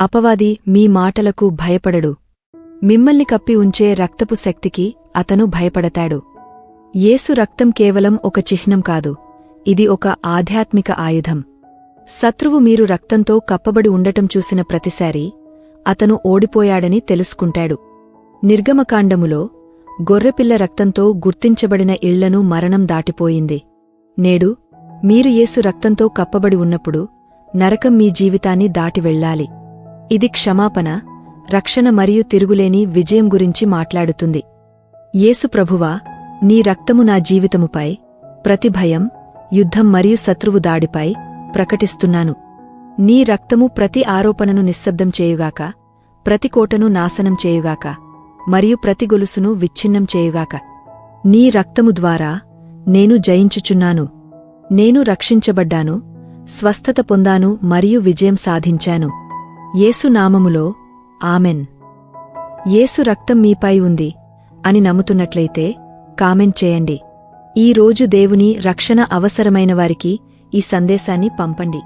అపవాది మీ మాటలకు భయపడడు. మిమ్మల్ని కప్పి ఉంచే రక్తపు శక్తికి అతను భయపడతాడు. యేసు రక్తం కేవలం ఒక చిహ్నం కాదు ఇది ఒక ఆధ్యాత్మిక ఆయుధం. శత్రువు మీరు రక్తంతో కప్పబడి ఉండటం చూసిన ప్రతిసారీ అతను ఓడిపోయాడని తెలుసుకుంటాడు. నిర్గమకాండములో గొర్రెపిల్ల రక్తంతో గుర్తించబడిన ఇళ్ళను మరణం దాటిపోయింది. నేడు మీరు యేసు రక్తంతో కప్పబడి ఉన్నప్పుడు నరకం మీ జీవితాన్ని దాటి వెళ్ళాలి. ఇది క్షమాపణ రక్షణ మరియు తిరుగులేని విజయం గురించి మాట్లాడుతుంది. యేసు ప్రభువా నీ రక్తము నా జీవితముపై ప్రతి భయం యుద్ధం మరియు శత్రువు దాడిపై ప్రకటిస్తున్నాను. నీ రక్తము ప్రతి ఆరోపణను నిశ్శబ్దం చేయుగాక ప్రతి కోటను నాశనం చేయుగాక మరియు ప్రతి గొలుసును విచ్ఛిన్నం చేయుగాక. నీ రక్తము ద్వారా నేను జయించుచున్నాను. నేను రక్షించబడ్డాను స్వస్థత పొందాను మరియు విజయం సాధించాను. యేసు నామములో ఆమెన్. యేసు రక్తం మీపై ఉంది అని నమ్ముతున్నట్లయితే కామెంట్ చేయండి. ఈ రోజు దేవుని రక్షణ అవసరమైన వారికి ఈ సందేశాన్ని పంపండి.